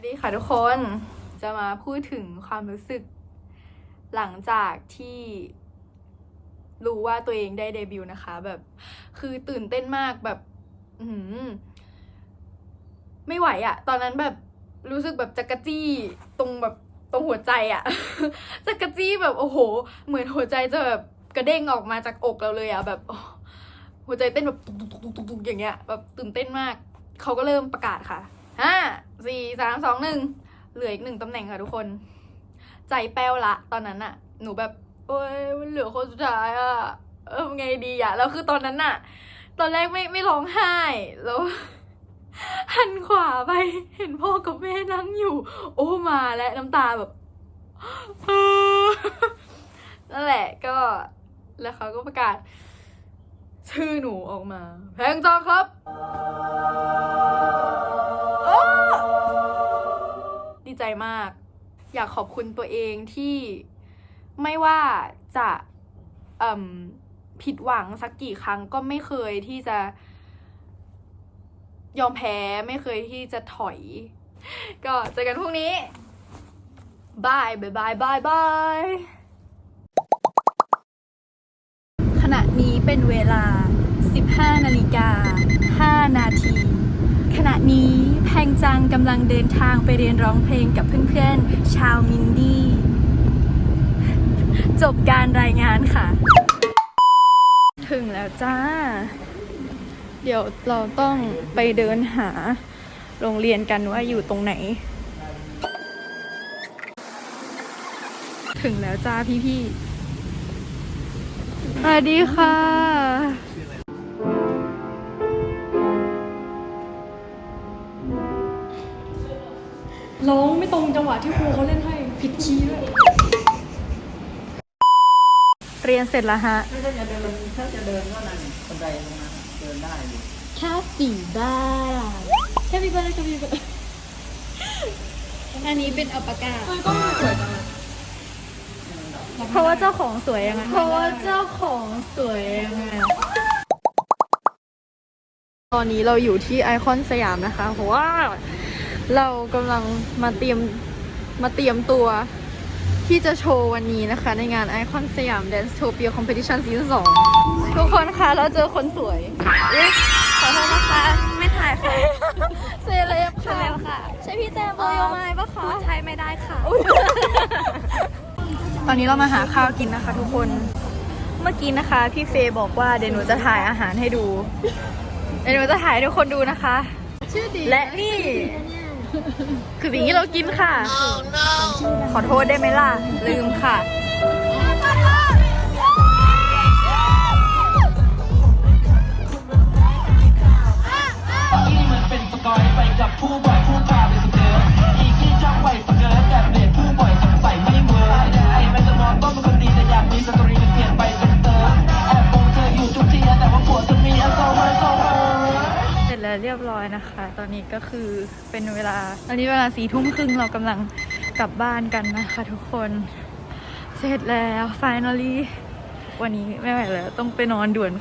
วัสดีค่ะทุกคนจะมาพูดถึงความรู้สึก หลังจากที่รู้ว่าตัวเองได้เดบิวต์นะคะ แบบ คือตื่นเต้นมากแบบ อืไม่ไหวอะตอนนั้นแบบรู้สึกแบบจักระจี้ตรงแบบตรงหัวใจอะจักระจี้แบบโอ้โห เหมือนหัวใจจะแบบกระเด้งออกมาจากอกเราเลยอะแบบ หัวใจเต้นแบบตุกตุกตุกตุกตุกอย่างเงี้ยแบบตื่นเต้นมากเขาก็เริ่มประกาศค่ะ ห้าสี่สามสองหนึ่งเหลืออีกหนึ่งตำแหน่งค่ะทุกคน ใจแป้วละ ตอนนั้นอะหนูแบบโอ้ยเหลือคนสุดท้ายอะเออไงดีอะแล้วคือตอนนั้นอะตอนแรกไม่ไม่ร้องไห้แล้วหันขวาไปเห็นพ่อกับแม่นั่งอยู่ โอ้มาและน้ำตาแบบนั่นแหละก็แล้วเขาก็ประกาศชื่อหนูออกมา แพงจองครับ ใจมาก อยากขอบคุณตัวเองที่ไม่ว่าจะผิดหวังสักกี่ครั้งก็ไม่เคยที่จะ ยอมแพ้ไม่เคยที่จะถอย ก็เจอกันพรุ่งนี้บายบายบายบายบายขณะนี้เป็นเวลา 15 นาฬิกา 5 นาที ขณะนี้ งจังกำลังเดินทางไปเรียนร้องเพลงกับเพื่อนๆ ชาวมินดี้ จบการรายงานค่ะ ถึงแล้วจ้า เดี๋ยวเราต้องไปเดินหาโรงเรียนกันว่าอยู่ตรงไหน ถึงแล้วจ้าพี่ๆสวัสดีค่ะ ร้องไม่ตรงจังหวะที่ครูเขาเล่นให้ผิดคีย์ด้วยเรียนเสร็จแล้วฮะ ถ้าจะเดินถ้าจะเดินก็นั่นบันไดตรงนั้นเดินได้อยู่แค่ปีบ้าแค่ปีบ้าแค่ปีบ้าอันนี้เป็นอัปปากาเฮ้ยก็ไม่สวยจังอะเพราะว่าเจ้าของสวยยังไง เพราะว่าเจ้าของสวยไง ตอนนี้เราอยู่ที่ไอคอนสยามนะคะ เพราะว่า เรากำลังมาเตรียมมาเตรียมตัวที่จะโชว์วันนี้นะคะ ในงานไอคอนสยาม Dance Topia Competition Season 2ทุกคนคะเราเจอคนสวยอุ๊ยขอโทษนะคะ ไม่ถ่ายค่ะเซเลบค่ะใช่พี่แจมโอโยไมปะคะใช่ไม่ได้ค่ะ ตอนนี้เรามาหาข้าวกินนะคะทุกคน เมื่อกี้นะคะ พี่เฟย์บอกว่าเดี๋ยวหนูจะถ่ายอาหารให้ดู เดี๋ยวหนูจะถ่ายให้ทุกคนดูนะคะ ชื่อดีและนี่ คือสิ่งที่เรากินค่ะ ขอโทษได้ไหมล่ะ ลืมค่ะ นี่มันเป็นสกอยไปกับผู้บ่อยผู้พาไปสเกิร์ตอีกที่จ้องไว้สเกิร์ตแบบเด็ดผู้บ่อยสงสัยไม่เวิร์กไอ้ไม่จะมองก็เป็นคนดีแต่อยากมีสตอรี่เปลี่ยนไปเป็นเติร์ดแอบมองเธออยู่ทุกทีแต่ว่าปวดจะมีอโซเวอร์โซเวอร์ เรียบร้อยนะคะ ตอนนี้ก็คือเป็นเวลา ตอนนี้เวลาสี่ทุ่มครึ่งเรากำลังกลับบ้านกันนะคะทุกคน เสร็จแล้ว finally วันนี้ไม่ไหวแล้ว ต้องไปนอนด่วน